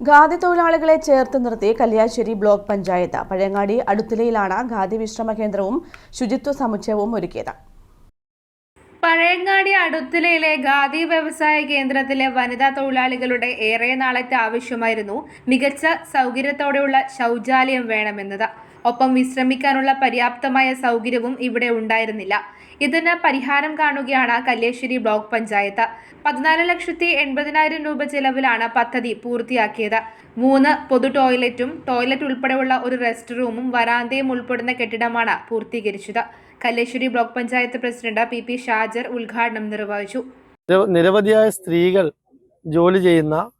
ഖാദി തൊഴിലാളികളെ ചേർത്ത് നിർത്തി കല്യാശ്ശേരി ബ്ലോക്ക് പഞ്ചായത്ത്. പഴയങ്ങാടി അടുത്തിലയിലാണ് ഖാദി വിശ്രമ കേന്ദ്രവും ശുചിത്വ സമുച്ചയവും ഒരുക്കിയത്. പഴയങ്ങാടി അടുത്തിലയിലെ ഖാദി വ്യവസായ കേന്ദ്രത്തിലെ വനിതാ തൊഴിലാളികളുടെ ഏറെ നാളത്തെ ആവശ്യമായിരുന്നു. മികച്ച സൗകര്യത്തോടെയുള്ള ശൗചാലയം വേണമെന്നത്. ഒപ്പം വിശ്രമിക്കാനുള്ള പര്യാപ്തമായ സൗകര്യവും ഇവിടെ ഉണ്ടായിരുന്നില്ല. ഇതിന് പരിഹാരം കാണുകയാണ് കല്ലേശ്ശേരി ബ്ലോക്ക് പഞ്ചായത്ത്. പതിനാല് ലക്ഷത്തി എൺപതിനായിരം രൂപ ചെലവിലാണ് പദ്ധതി പൂർത്തിയാക്കിയത്. മൂന്ന് പൊതു ടോയ്ലറ്റും ടോയ്ലറ്റ് ഉൾപ്പെടെയുള്ള ഒരു റെസ്റ്റ് റൂമും വരാന്തയും ഉൾപ്പെടുന്ന കെട്ടിടമാണ് പൂർത്തീകരിച്ചത്. Kalleshwari block panchayat president P P Shajar ഉദ്ഘാടനം നിർവഹിച്ചു. നിര- നിരവധിയായ സ്ത്രീകൾ ജോലി ചെയ്യുന്ന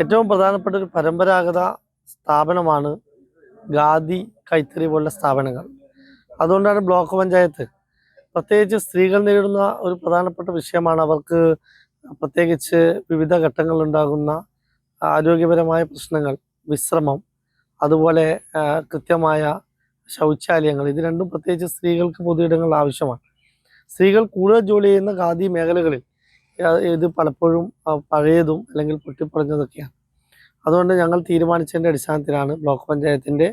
ഏറ്റവും പ്രധാനപ്പെട്ട ഒരു പരമ്പരാഗത സ്ഥാപനമാണ് ഖാദി കൈത്തറി പോലുള്ള സ്ഥാപനങ്ങൾ. അതുകൊണ്ടാണ് ബ്ലോക്ക് പഞ്ചായത്ത് പ്രത്യേകിച്ച് സ്ത്രീകൾ നേരിടുന്ന ഒരു പ്രധാനപ്പെട്ട വിഷയമാണ് അവർക്ക് പ്രത്യേകിച്ച് വിവിധ ഘട്ടങ്ങളിലുണ്ടാകുന്ന ആരോഗ്യപരമായ പ്രശ്നങ്ങൾ വിശ്രമം അതുപോലെ കൃത്യമായ ശൗചാലയങ്ങൾ ഇത് രണ്ടും പ്രത്യേകിച്ച് സ്ത്രീകൾക്ക് പൊതുയിടങ്ങൾ ആവശ്യമാണ്. സ്ത്രീകൾ കൂടുതൽ ജോലി ചെയ്യുന്ന ഖാദി മേഖലകളിൽ ഇത് പലപ്പോഴും പഴയതും അല്ലെങ്കിൽ പൊട്ടിപ്പറഞ്ഞതൊക്കെയാണ് അതുകൊണ്ട് ഞങ്ങൾ തീരുമാനിച്ചതിന്റെ അടിസ്ഥാനത്തിലാണ് ബ്ലോക്ക് പഞ്ചായത്തിന്റെ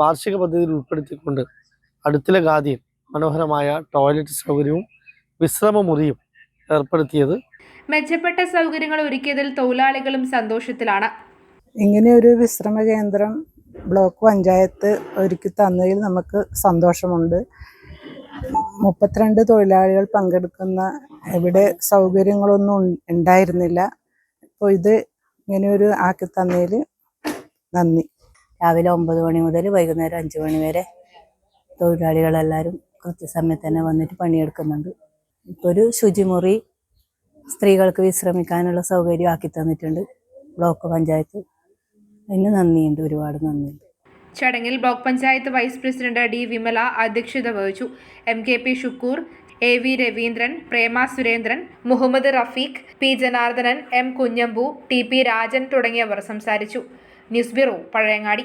വാർഷിക പദ്ധതിയിൽ ഉൾപ്പെടുത്തിക്കൊണ്ട് അടുത്തിലെ ഖാദിയിൽ മനോഹരമായ ടോയ്ലറ്റ് സൗകര്യവും വിശ്രമമുറിയും ഏർപ്പെടുത്തിയത്. മെച്ചപ്പെട്ട സൗകര്യങ്ങൾ ഒരുക്കിയതിൽ തൊഴിലാളികളും സന്തോഷത്തിലാണ്. ഇങ്ങനെ ഒരു വിശ്രമ കേന്ദ്രം ബ്ലോക്ക് പഞ്ചായത്ത് ഒരുക്കി തന്നതിൽ നമുക്ക് സന്തോഷമുണ്ട്. മുപ്പത്തിരണ്ട് തൊഴിലാളികൾ പങ്കെടുക്കുന്ന ഇവിടെ സൗകര്യങ്ങളൊന്നും ഉണ്ടായിരുന്നില്ല. അപ്പോൾ ഇത് ഇങ്ങനെ ഒരു ആക്കി തന്നതിൽ നന്ദി. രാവിലെ ഒമ്പത് മണി മുതൽ വൈകുന്നേരം അഞ്ച് മണി വരെ തൊഴിലാളികളെല്ലാവരും കൃത്യസമയത്ത് തന്നെ വന്നിട്ട് പണിയെടുക്കുന്നുണ്ട്. ഇപ്പോൾ ഒരു ശുചിമുറി സ്ത്രീകൾക്ക് വിശ്രമിക്കാനുള്ള സൗകര്യം ആക്കി തന്നിട്ടുണ്ട്. ബ്ലോക്ക് പഞ്ചായത്ത് അതിന് നന്ദിയുണ്ട് ഒരുപാട് നന്ദിയുണ്ട്. ചടങ്ങിൽ block panchayat vice president D Vimala അധ്യക്ഷത വഹിച്ചു. M K P Shukoor A V Raveendran Prema Surendran Muhammad Rafeeq P Janardhanan M Kunhambu T P Rajan തുടങ്ങിയവർ സംസാരിച്ചു. News bureau Pazhayangadi.